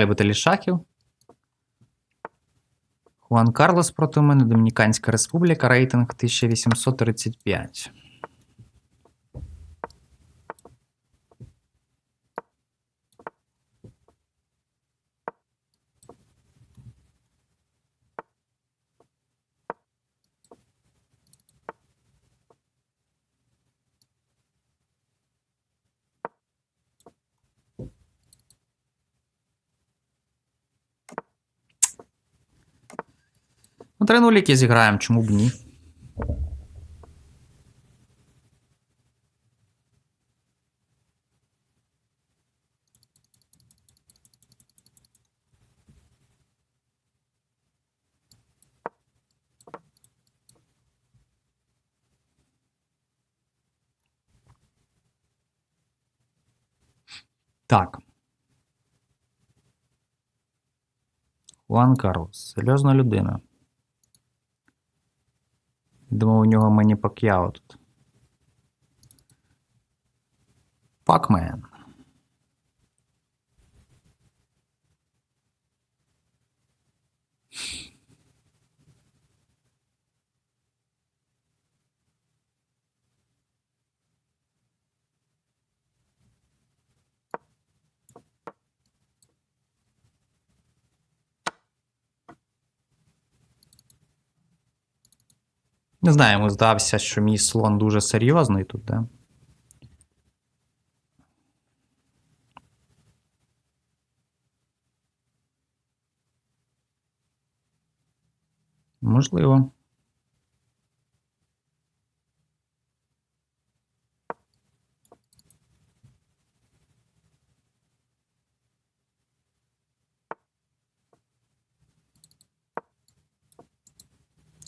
Любителі шахів. Хуан Карлос проти мене, Домініканська Республіка, рейтинг 1835. Ну, три нуліки зіграємо, чому б ні? Так. Хуан Карлос. Серйозна людина. Думав, у нього мені Пак'яо тут. Пакмен. Не знаю, йому здався, що мій слон дуже серйозний тут, да? Можливо.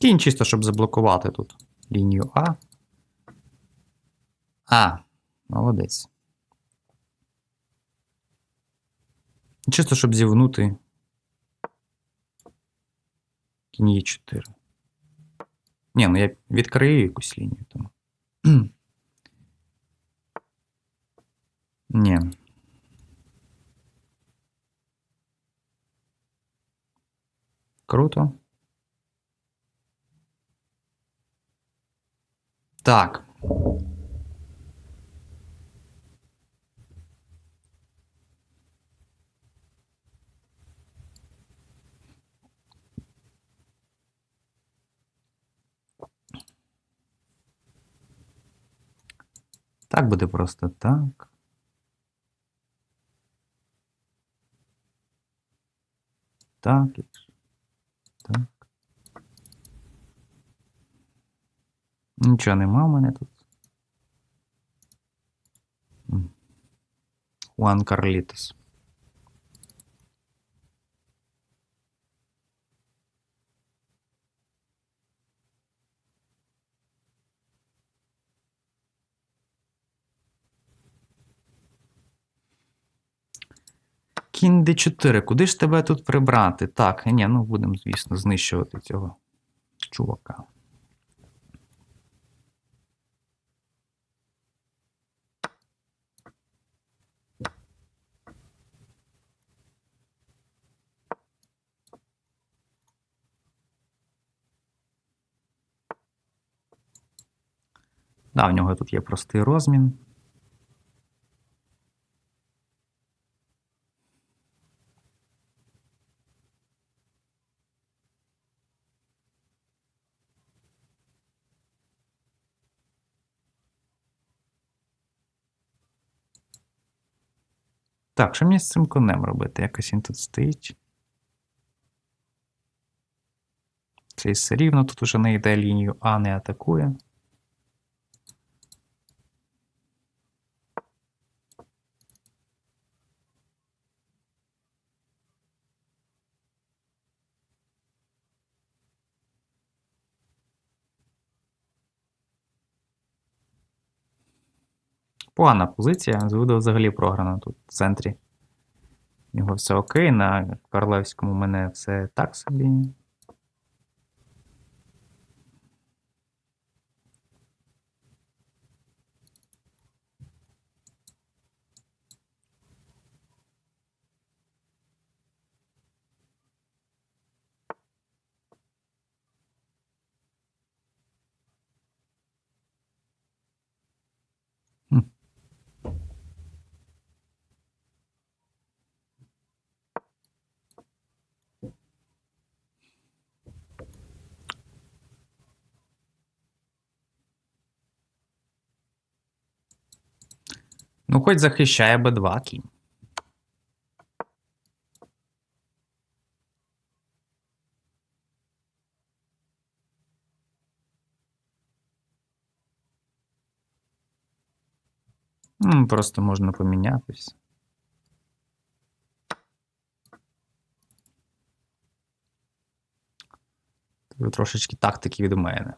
Кінь чисто, щоб заблокувати тут лінію А. А, молодець. Чисто, щоб зівнути. Кінь Е4. Ні, ну я відкрию якусь лінію там. Ні. Круто. Так. Так буде просто так. Так. Нічого нема в мене тут. Хуан Карлітос. Кінь D4. Куди ж тебе тут прибрати? Так, ні, ну будемо, звісно, знищувати цього чувака. Да, в нього тут є простий розмін. Так, що мені з цим конем робити? Якось він тут стоїть. Цей все рівно тут уже не йде лінію А, не атакує. Погана позиція. Звуду взагалі програно тут в центрі. Його все окей. На Карлевському мене все так собі. Ну, хоч захищає Б2 кінь. М, Просто можна помінятись. Трошечки тактики від мене.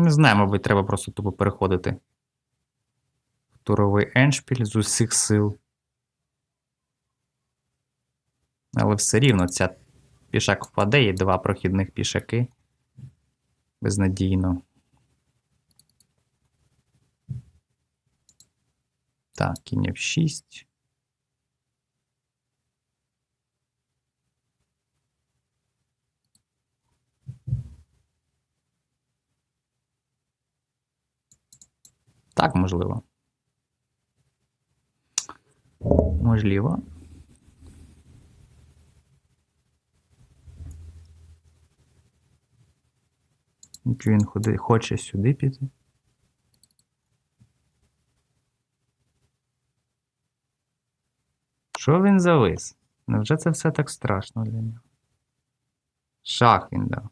Не знаю, мабуть, треба просто тупо переходити. Туровий еншпіль з усіх сил. Але все рівно ця пішак впаде і два прохідних пішаки. Безнадійно. Так, кінь F6. Так, можливо. Можливо. Чи він ходи, хоче сюди піти? Що він завис? Невже це все так страшно для нього? Шах він дав.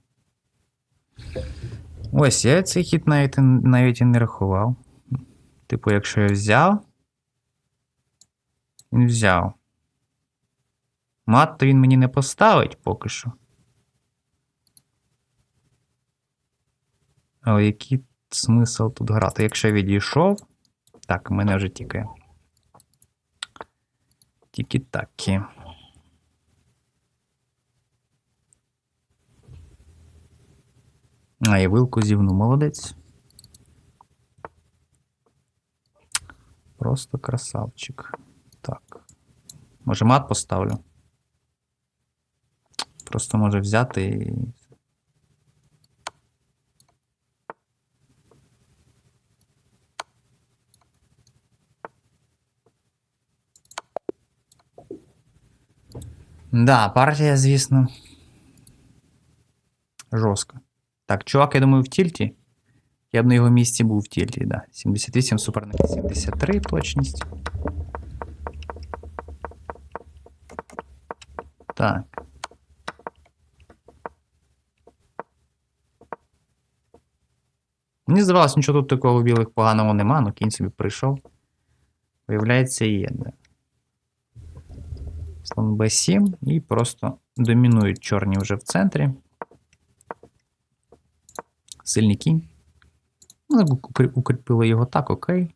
Ось, я цей хід навіть, навіть і не рахував. Типу, якщо я взяв. Він взяв. Мат то він мені не поставить поки що. Але який смисл тут грати? Якщо відійшов. Так, мене вже тікає. Тільки такі. А, і вилку зівну, молодець. Просто красавчик. Так. Може, мат поставлю? Просто може взяти і. Да, партія, звісно. Жорстка. Так, чувак, я думаю, в тільті. Я б на його місці був в тільті, да. 78, суперник 73 точність. Так. Мені здавалося, нічого тут такого білих поганого нема, ну кінь собі прийшов. Виявляється, є, да. Слон b7 і просто домінують чорні вже в центрі. Сильний кінь. Укріпили його так, окей.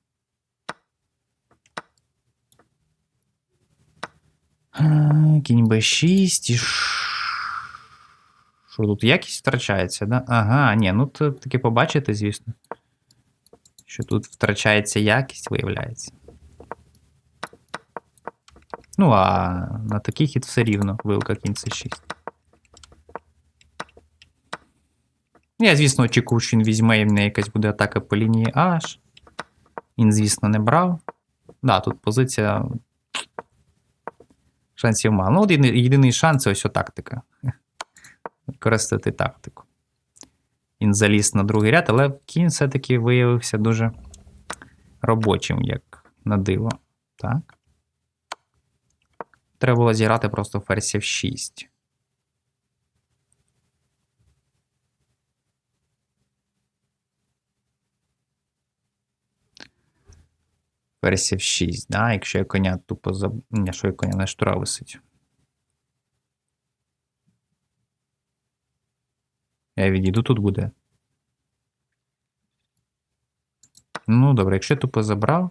Е, кінь Б6. Що тут якість втрачається, да? Ага, ні, ну то таки побачите, звісно. Що тут втрачається якість, виявляється. Ну, а на такий хід все рівно вилка кінь С6. Ну, Я, звісно, очікував, що він візьме і в неї якась буде атака по лінії H. Він, звісно, не брав. Да, тут позиція. Шансів мало. Ну, один, єдиний шанс це ось тактика. Використати тактику. Він заліз на другий ряд, але кінь все-таки виявився дуже робочим, як на диво. Так. Треба було зіграти просто ферзь 6. F6. Ферзь F6, да? Якщо я коня тупо заб... Що я коня на штура висить. Я відійду, тут буде. Ну, добре, якщо я тупо забрав,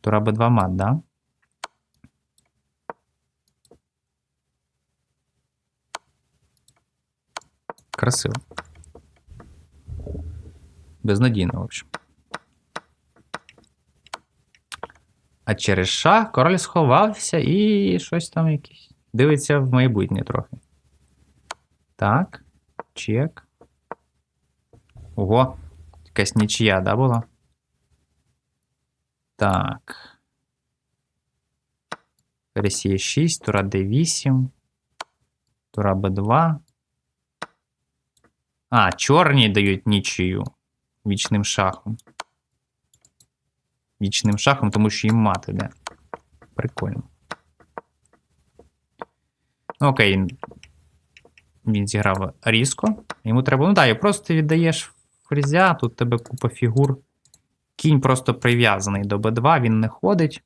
то раби 2 мат, да? Красиво. Безнадійно, в общем. А через шах король сховався і щось там якесь. Дивиться в майбутнє трохи. Так. Чек. Ого. Якась нічия, да, була? Так. Росія 6, Тура D8. Тура Б2. А, чорні дають нічию. Вічним шахом. Вічним шахом, тому що їм мати, де. Прикольно. Ну, окей. він- зіграв різко. Йому треба. Ну так, і просто ти віддаєш фрезя, тут тебе купа фігур. Кінь просто прив'язаний до Б2, він не ходить.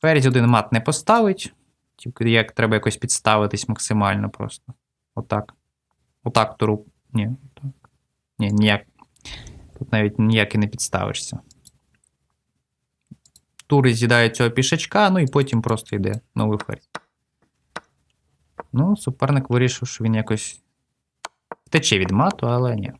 Ферзь один мат не поставить. Тільки як треба якось підставитись максимально просто. Отак. Отак туру. Ні, отак. Ні, ніяк. Тут навіть ніяк і не підставишся. Тури з'їдає цього пішачка, ну і потім просто йде новий ферзь. Ну, суперник вирішив, що він якось втече від мату, але ні.